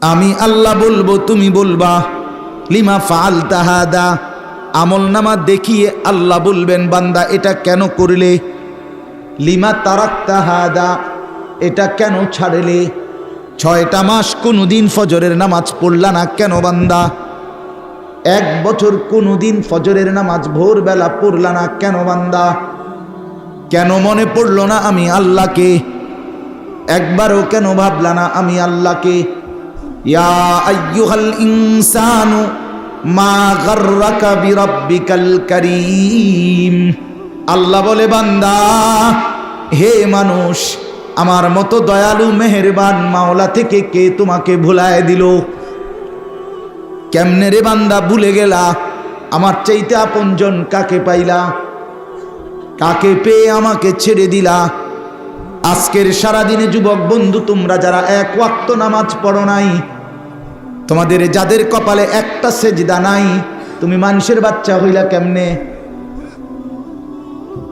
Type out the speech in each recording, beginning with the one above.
আমি আল্লাহ বলব, তুমি বলবা, লিমা ফাল তাহাদা আমল নামা দেখিয়ে আল্লাহ বলবেন, বান্দা, এটা কেন করলে? লিমা তারাক তাহাদা এটা কেন ছাড়লে? ছয়টা মাস কোনো দিন ফজরের নামাজ পড়লা না কেন বান্দা? এক বছর কোনো দিন ফজরের নামাজ ভোরবেলা পড়লা না কেন বান্দা? কেন মনে পড়ল না আমি আল্লাহকে? একবারও কেন ভাবলা না আমি আল্লাহকে? আল্লাহ বলে, বান্দা, হে মানুষ, আমার মতো দয়ালু, মেহেরবান মাওলা থেকে কে তোমাকে ভুলায় দিল? কেমনে রে বান্দা, ভুলে গেলা? আমার চাইতে আপনজন কাকে পাইলা? কাকে পেয়ে আমাকে ছেড়ে দিলা? আজকের সারাদিনে যুবক বন্ধু, তোমরা যারা এক ওয়াক্ত নামাজ পড়ো নাই, তোমাদের যাদের কপালে একটা সেজদা নাই, তুমি মানুষের বাচ্চা হইলা কেমনে?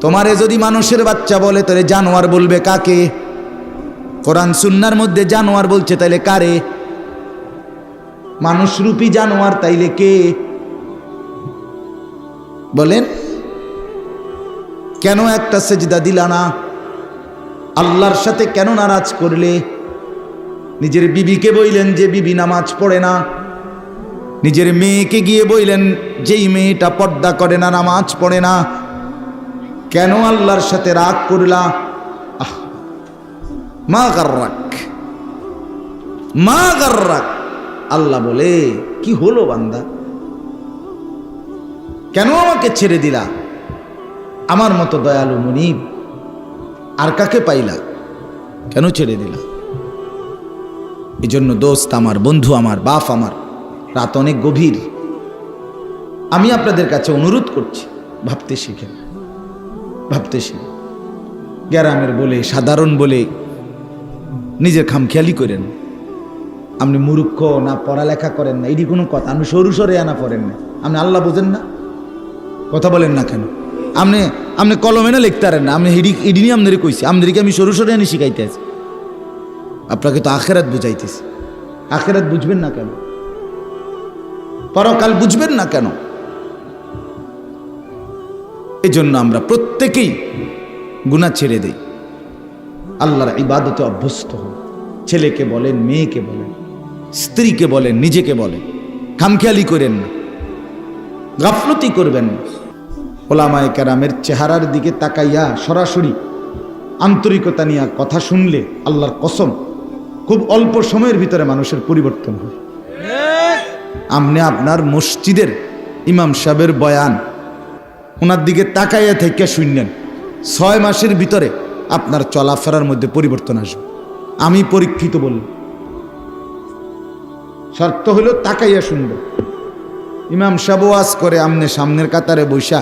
তোমারে যদি মানুষের বাচ্চা বলে, তাহলে জানোয়ার বলবে কাকে? কোরআন সুন্নার মধ্যে জানোয়ার বলছে, তাইলে কারে? মানুষরূপী জানোয়ার, তাইলে কে? বলেন, কেন একটা সেজদা দিলা না? আল্লাহর সাথে কেন নারাজ করলে? নিজের বিবিকে বইলেন যে বিবি নামাজ পড়ে না। নিজের মেয়েকে গিয়ে বইলেন, যেই মেয়েটা পর্দা করে না, নামাজ পড়ে না। কেন আল্লাহর সাথে রাগ করলা? আহ, মা গার্রাক মা গার্রাক। আল্লাহ বলে, কি হলো বান্দা? কেন আমাকে ছেড়ে দিলা? আমার মতো দয়ালু মনিব আর কাকে পাইলা? কেন ছেড়ে দিলা? জন্য দোস্ত আমার, বন্ধু আমার, বাপ আমার, রাত অনেক গভীর। আমি আপনাদের কাছে অনুরোধ করছি, ভাবতে শিখেন ভাবতে শিখেন। গ্যারামের বলে, সাধারণ বলে, নিজের খামখেয়ালি করেন। আপনি মূর্খ না, পড়ালেখা করেন না, এটি কোনো কথা। আপনি সরু সরে আনা পড়েন না। আপনি আল্লাহ বোঝেন না। কথা বলেন না কেন? আপনি আপনি কলমে না লিখতে পারেন না আপনি হিডি ইডি নিয়ে আপনাদের কইছি আপনাদেরকে আমি সরু সরে আনি শিখাইতে আছি। আপনাকে তো আখেরাত বুঝাইতেছি। আখেরাত বুঝবেন না কেন? পরকাল বুঝবেন না কেন? এই জন্য আমরা প্রত্যেকেই গুণা ছেড়ে দেই। আল্লাহর ইবাদতে অভ্যস্ত হন ছেলেকে বলেন, মেয়েকে বলেন, স্ত্রীকে বলেন, নিজেকে বলেন। খামখেয়ালি করেন না। গাফলতি করবেন না। ওলামায় কেরামের চেহারার দিকে তাকাইয়া সরাসরি আন্তরিকতা নিয়ে কথা শুনলে আল্লাহর কসম, খুব অল্প সময়ের ভিতরে মানুষের পরিবর্তন হয়। আমনে আপনার মসজিদের ইমাম সাহেবের বয়ান, ওনার দিকে তাকাইয়া থেকে শুনলেন, ছয় মাসের ভিতরে আপনার চলাফেরার মধ্যে পরিবর্তন আসবে। আমি পরীক্ষিত বলল শর্ত হলো তাকাইয়া শুনবে। ইমাম সাহেব ওয়াজ করে আমনে সামনের কাতারে বৈশা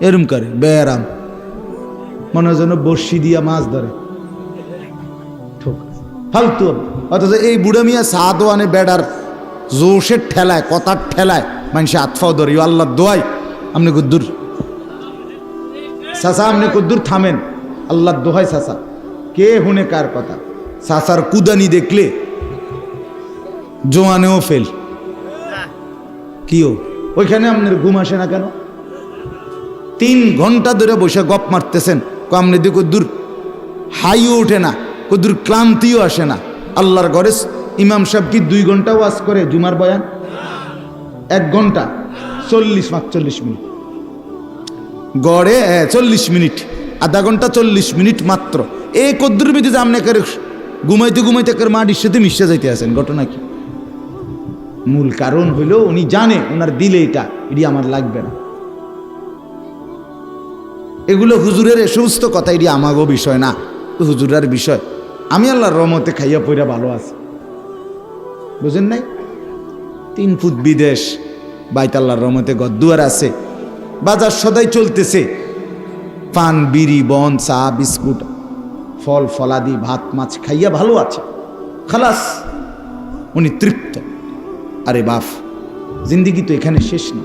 এরম করে, বেয়ারাম। মনে হয় যেন বর্ষি দিয়া মাছ ধরে। ফালতু। অথচ এই বুড়া মিয়া সাদওয়ানে বেড়ার জোশের ঠেলায়, কথার ঠেলায়, মানুষে আতফাও ধরে ইউ আল্লাহ দোয়াই। আপনি কুদ্দুর চাচা আপনি কুদ্দুর থামেন। আল্লাহ দোহাই চাচা। কে হুনে কার কথা? চাচার কুদানি দেখলে জোয়ানেও ফেল। কিও? ওইখানে আপনার ঘুম আসে না কেন? তিন ঘণ্টা ধরে বসে গপ মারতেছেন। কামনে দিয়ে কদ্দুর? হাইও ওঠে না, কদ্দুর ক্লান্তিও আসে না। আল্লাহর ঘরে ইমাম সাহেব কি দুই ঘণ্টা ওয়াজ করে, জুমার বয়ান? এক ঘণ্টা, চল্লিশ পাঁচচল্লিশ মিনিট। গড়ে চল্লিশ মিনিট, আধা ঘণ্টা, চল্লিশ মিনিট মাত্র। এই কদ্দুর বিধি আপনাকে ঘুমাইতে ঘুমাইতে একের মাটির সাথে মিশে যাইতে আছেন, ঘটনা কি? মূল কারণ হইল উনি জানে ওনার দিলে এটা, এটি আমার লাগবে না। এগুলো হুজুরের এ সমস্ত কথা এটি আমাগো বিষয় না হুজুরের বিষয়। আমি আল্লাহর রহমতে খাইয়া পইরা ভালো আছি। বুঝেন নাই? তিন ফুট বিদেশ, বাইতাল্লাহর রহমতে গদ্দুয়ার আছে, বাজার সদাই চলতেছে। পান, বিড়ি, বন, চা, বিস্কুট, ফল, ফলাদি, ভাত, মাছ খাইয়া ভালো আছে। খালাস, উনি তৃপ্ত। আরে বাফ, জিন্দিগি তো এখানে শেষ না।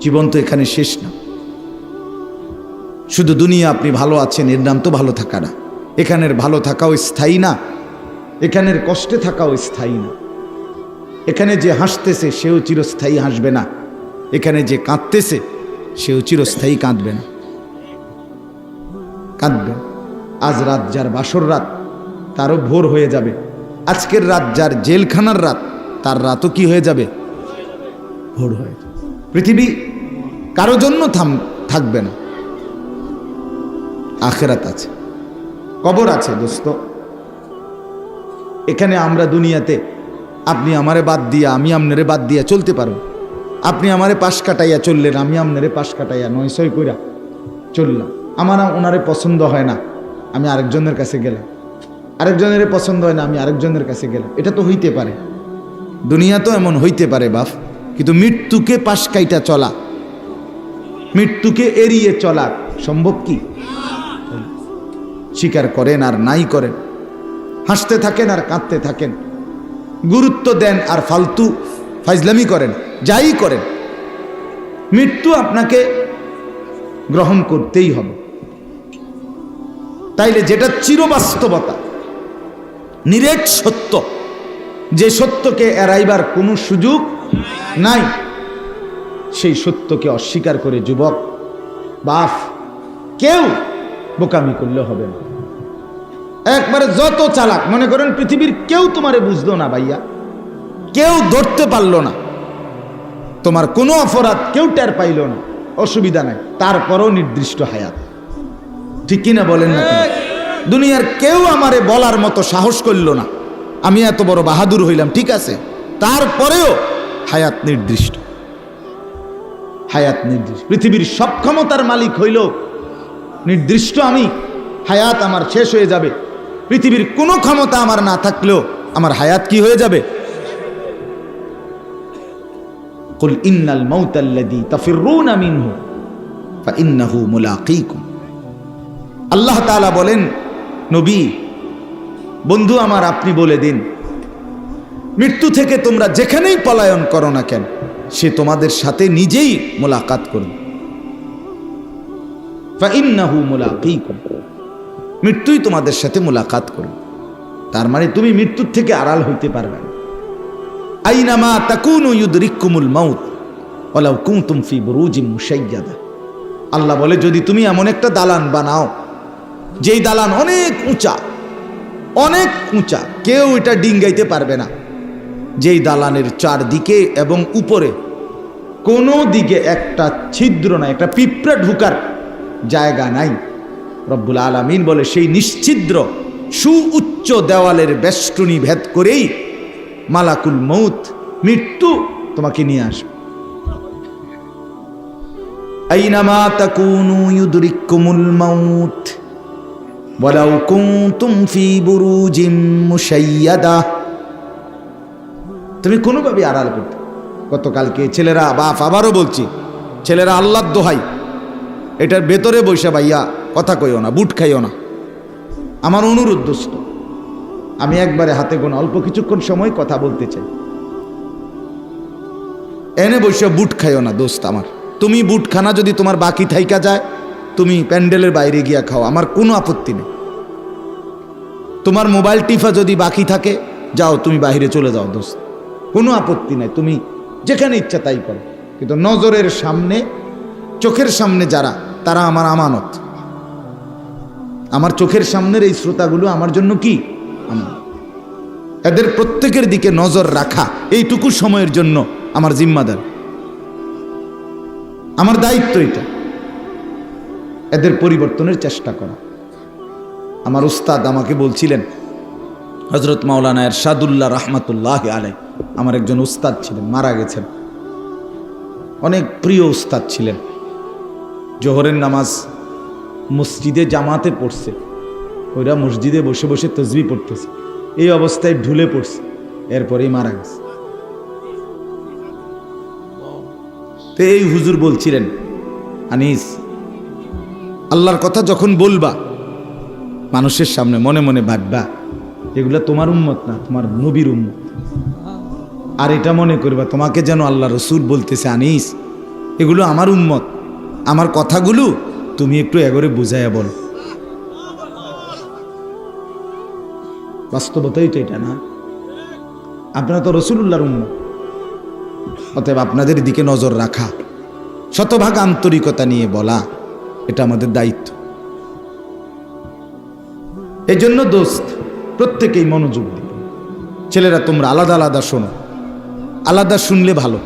জীবন তো এখানে শেষ না। শুধু দুনিয়া আপনি ভালো আছেন, এর নাম তো ভালো থাকা না। এখানের ভালো থাকাও স্থায়ী না, এখানের কষ্টে থাকাও স্থায়ী না। এখানে যে হাসতেছে, সেও চিরস্থায়ী হাসবে না। এখানে যে কাঁদতেছে, সেও চিরস্থায়ী কাঁদবে না। কাঁদবে। আজ রাত যার বাসর রাত, তারও ভোর হয়ে যাবে। আজকের রাত যার জেলখানার রাত, তার রাতও কি হয়ে যাবে? ভোর হয়ে পৃথিবী কারও জন্য থাম থাকবে না। আখেরাত আছে। কবর আছে দোস্ত। এখানে আমরা দুনিয়াতে আপনি আমারে বাদ দিয়া, আমি আমনেরে বাদ দিয়া চলতে পারো আপনি আমারে পাশ কাটাইয়া চললেন, আমি আমনেরে পাশ কাটাইয়া নয় ছয় কইরা চললাম। আমার ওনারে পছন্দ হয় না, আমি আরেকজনের কাছে গেলাম। আরেকজনের পছন্দ হয় না, আমি আরেকজনের কাছে গেলাম। এটা তো হইতে পারে। দুনিয়া তো এমন হইতে পারে বাপ, কিন্তু মৃত্যুকে পাশ কাইটা চলা, মৃত্যুকে এড়িয়ে চলা সম্ভব কি? স্বীকার করেন আর নাই করেন। হাসতে থাকেন আর কাঁদতে থাকেন। গুরুত্ব দেন আর ফালতু ফাইজলামি করেন, যাই করেন। মৃত্যু আপনাকে গ্রহণ করতেই হবে। তাইলে যেটা চিরবাস্তবতা, নিরেট সত্য, যে সত্যকে এড়াইবার কোনো সুযোগ নাই, সেই সত্যকে অস্বীকার করে যুবক বাফ কেউ বোকামি করলে হবে না। একবারে যত চালাক, মনে করেন পৃথিবীর কেউ তোমারে বুঝলো না ভাইয়া। কেউ ধরতে পারল না। তোমার কোনো অপরাধ কেউ টের পাইল না। অসুবিধা নাই। তারপরও নির্দিষ্ট হায়াত। ঠিক কিনা বলেন না দুনিয়ার কেউ আমারে বলার মতো সাহস করল না। আমি এত বড় বাহাদুর হইলাম, ঠিক আছে? তারপরেও হায়াত নির্দিষ্ট। হায়াত নির্দিষ্ট। পৃথিবীর সব ক্ষমতার মালিক হইল নির্দিষ্ট আমি হায়াত আমার শেষ হয়ে যাবে পৃথিবীর কোনো ক্ষমতা আমার না থাকলেও আমার হায়াত কি হয়ে যাবে قل إن الموت الذي تفرون منه فإنه ملاقيكم আল্লাহ তাআলা বলেন নবী বন্ধু আমার আপনি বলে দিন মৃত্যু থেকে তোমরা যেখানেই পলায়ন করো না কেন সে তোমাদের সাথে নিজেই মোলাকাত করবে ফাইন্নাহু মুলাকিকুম। মৃত্যুই তোমাদের সাথে মোলাকাত করবে। তার মানে তুমি মৃত্যুর থেকে আড়াল হইতে পারবে না। আইনামা তাকুনু ইউদরিকুমুল মাউত, ওয়ালাউ কুনতুম ফি বুরুজিম মুশাইয়াদা। আল্লাহ বলে, যদি তুমি এমন একটা দালান বানাও, যেই দালান অনেক উঁচা অনেক উঁচা, কেউ এটা ডিঙ্গাইতে পারবে না। যেই দালানের চারদিকে এবং উপরে কোনো দিকে একটা ছিদ্র নাই, একটা পিঁপড়া ঢুকার জায়গা নাই। রব্বুল আলামিন বলে, সেই নিশ্ছিদ্র, সুউচ্চ দেওয়ালের বেষ্টনী ভেদ করেই মালাকুল মৌত মৃত্যু তোমাকে নিয়ে আসবে। আইনামা তাকুনু ইউদরিকুমুল মাউত, ওয়ালাউ কুনতুম ফি বুরুজিম মুশাইয়াদা। তুমি কোনোভাবে আড়াল করতে গতকালকে ছেলেরা, বাপ আবারও বলছি, ছেলেরা আল্লাহর দোহাই। এটার ভেতরে বসে ভাইয়া কথা কইও না, বুট খাইও না। আমার অনুরোধ দোস্ত, আমি একবারে হাতে গোনা অল্প কিছুক্ষণ সময় কথা বলতে চাই। এনে বসে বুট খাইও না দোস্ত আমার। তুমি বুট খানা যদি তোমার বাকি থাইকা যায়, তুমি প্যান্ডেলের বাইরে গিয়া খাও, আমার কোনো আপত্তি নেই। তোমার মোবাইল টিফা যদি বাকি থাকে, যাও তুমি বাইরে চলে যাও দোস্ত। কোনো আপত্তি নাই, তুমি যেখানে ইচ্ছা তাই করো। কিন্তু নজরের সামনে, চোখের সামনে যারা তারা আমার আমানত। আমার চোখের সামনের এই শ্রোতাগুলো আমার জন্য কি? এদের প্রত্যেকের দিকে নজর রাখা, এইটুকু সময়ের জন্য আমার জিম্মাদার। আমার দায়িত্ব এটা। এদের পরিবর্তনের চেষ্টা করা। আমার উস্তাদ আমাকে বলছিলেন হজরত মাওলানা এরশাদুল্লাহ রহমাতুল্লাহ আলাই আমার একজন উস্তাদ ছিলেন, মারা গেছেন। অনেক প্রিয় উস্তাদ ছিলেন। জোহরের নামাজ মসজিদে জামাতে পড়ছে। ওরা মসজিদে বসে বসে তসবি পড়তেছে। এই অবস্থায় ঢুলে পড়ছে। এরপরেই মারা গেছে। তো এই হুজুর বলছিলেন, আনিস, আল্লাহর কথা যখন বলবা, মানুষের সামনে মনে মনে ভাববা এগুলো তোমার উম্মত না, তোমার নবীর উম্মত। আর এটা মনে করবা, তোমাকে যেন আল্লাহ রসুল বলতেছে, আনিস, এগুলো আমার উম্মত। আমার কথাগুলো তুমি একটু এগরে বুঝাইয়া বল। বাস্তবতাই তো এটা না। আপনারা তো রসুল্লাহর উম্ম অতএব আপনাদের দিকে নজর রাখা, শতভাগ আন্তরিকতা নিয়ে বলা, এটা আমাদের দায়িত্ব। এই জন্য দোস্ত, প্রত্যেকেই মনোযোগ দিবে ছেলেরা তোমরা আলাদা আলাদা শোনো। আলাদা শুনলে ভালো।